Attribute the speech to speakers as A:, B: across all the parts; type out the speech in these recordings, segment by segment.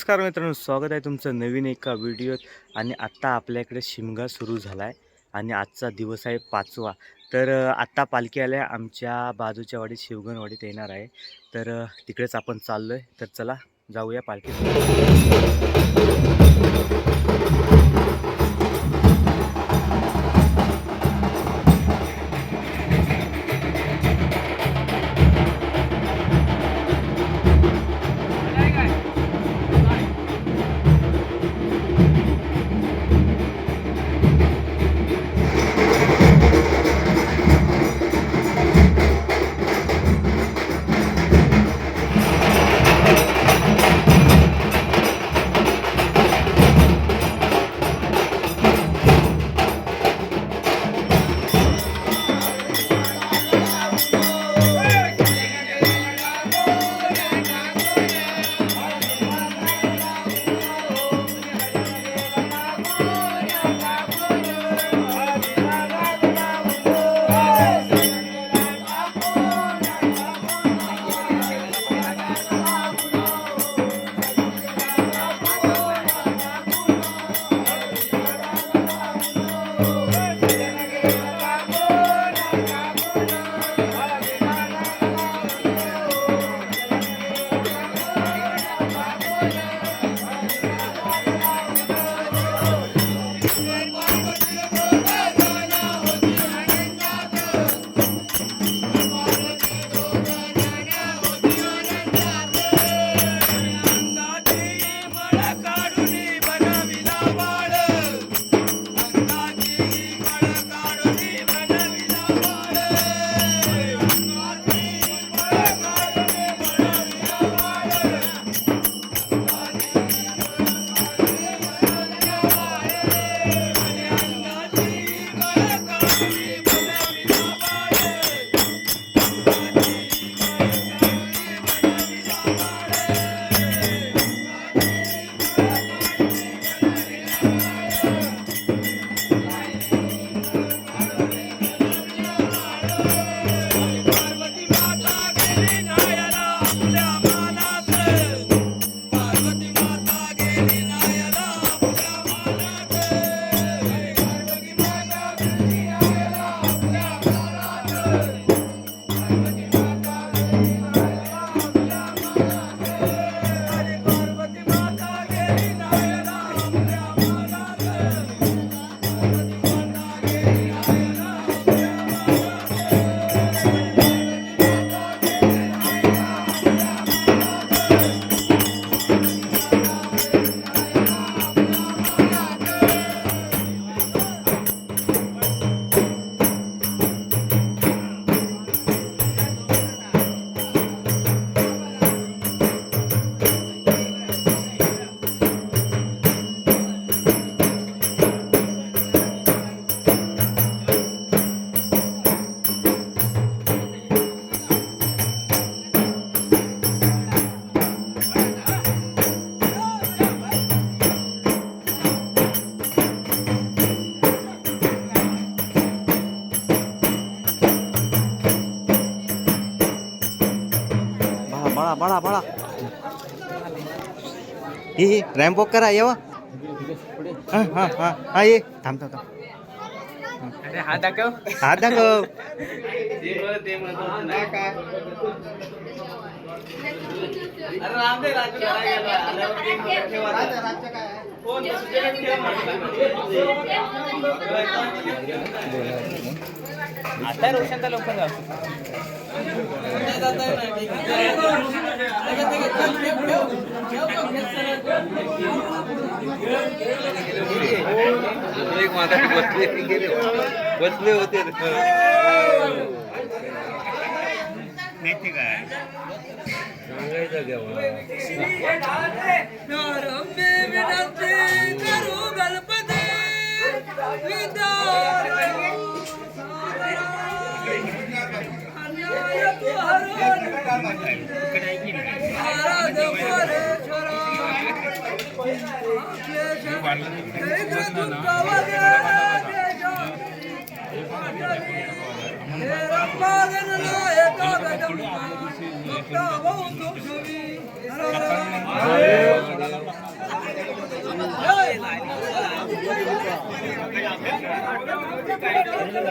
A: नमस्कार मित्रांनो स्वागत आहे तुमचं नवीन एका व्हिडिओत. आणि आत्ता आपल्याकडे शिमगा सुरू झाला आहे आणि आजचा दिवस आहे पाचवा. तर आत्ता पालखी आल्या आमच्या बाजूच्या वाडीत शिवगणवाडीत येणार आहे. तर तिकडेच आपण चाललो आहे तर चला जाऊया पालखी बाळा बाळा बाळा. हे हे रॅम्प वॉक करा येवा हां हां हां हा ये. थांब थांब थांब.
B: अरे हा दाखव.
A: हात दाखव.
B: आता रोशन तर लवकर जाऊ.
C: एक माता बसले गेले बसले होते सांगायचं केव्हा
D: रा आपल्याला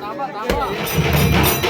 D: थांबा थांबा